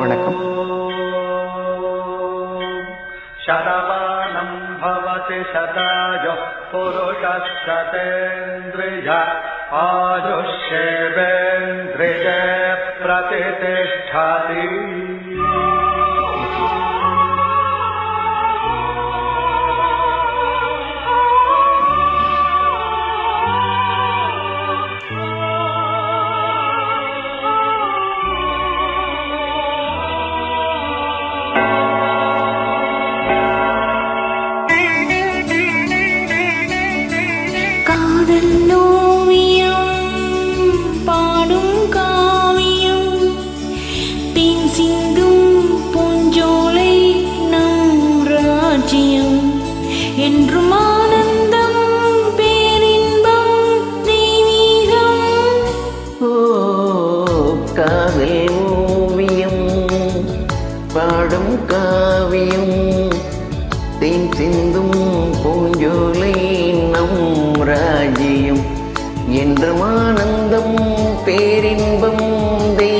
வணக்கம் शतमानम् भवति शतायुः पुरुषः शतेन्द्रिय आयुष्येवेन्द्रिये प्रतितिष्ठति என்றும் ஆனந்தம் பேரின்பம் தெய்வீகம் ஓ காதல் ஓவியம் பாடும் காவியம் தேன் சிந்தும் பூஞ்சோலை நம் ராஜ்யம். என்றும் ஆனந்தம் பேரின்பம் தெய்வம்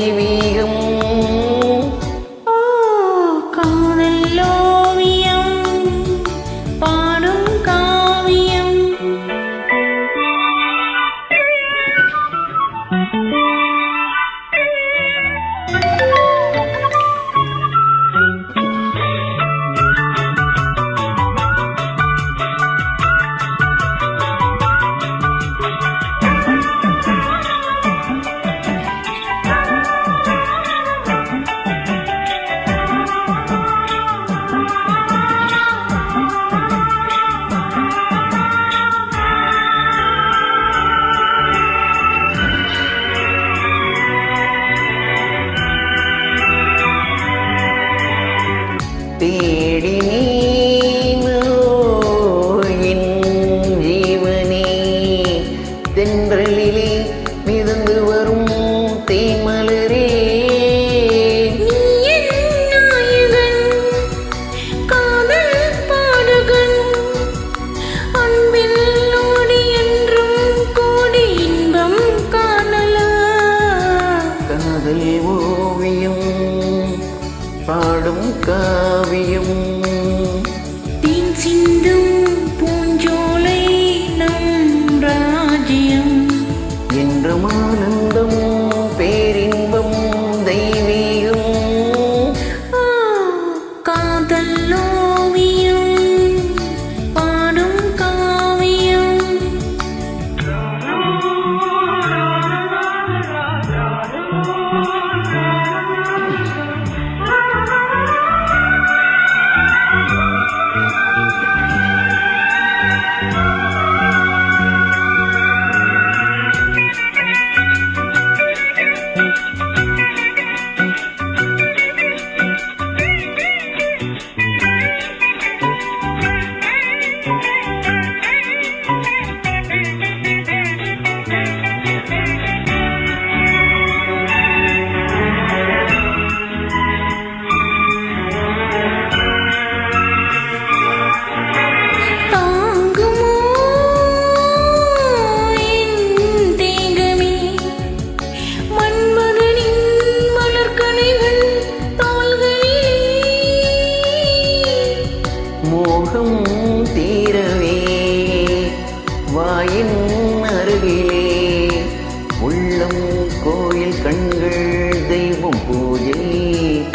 தென்றலிலே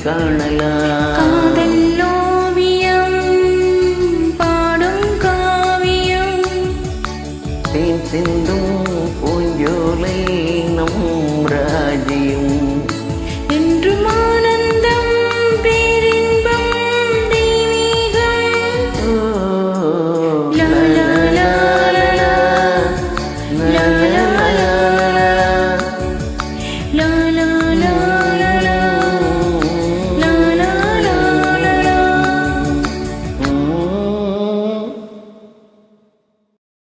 காணலாம். காதல் ஓவியம் பாடும் காவியம். தேன் சிந்தும் பூஞ்சோலை நம்